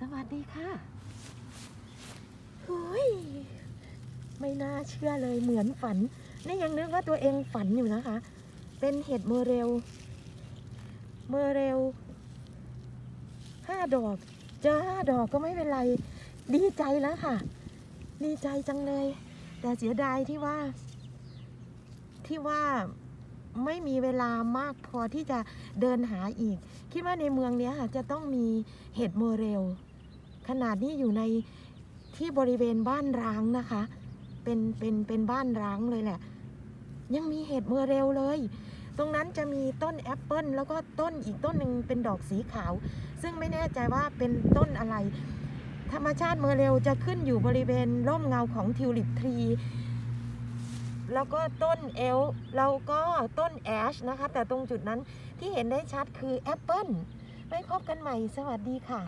สวัสดีค่ะเฮ้ยไม่น่าเชื่อเลยเหมือนฝัน นี่ยังนึกว่าตัวเองฝันอยู่นะคะ เป็นเห็ดเมอเรล เมอเรลห้าดอก เจอห้าดอกก็ไม่เป็นไร ดีใจแล้วค่ะ ดีใจจังเลย แต่เสียดายที่ว่า ที่ว่า ไม่มีเวลามากพอที่จะเดินหาอีก คิดว่าในเมืองเนี้ยค่ะจะต้องมีเห็ดโมเรลขนาดนี้อยู่ในที่บริเวณบ้านร้างนะคะ เป็นเป็นเป็นบ้านร้างเลยแหละ ยังมีเห็ดโมเรลเลย ตรงนั้นจะมีต้นแอปเปิลแล้วก็ต้นอีกต้นหนึ่งเป็นดอกสีขาว ซึ่งไม่แน่ใจว่าเป็นต้นอะไร ธรรมชาติเมอเรลจะขึ้นอยู่บริเวณร่มเงาของทิวลิปทรี แล้วก็ต้นเอลแล้วก็ต้นแอชนะคะ แต่ตรงจุดนั้นที่เห็นได้ชัดคือแอปเปิลไว้พบกันใหม่ สวัสดีค่ะ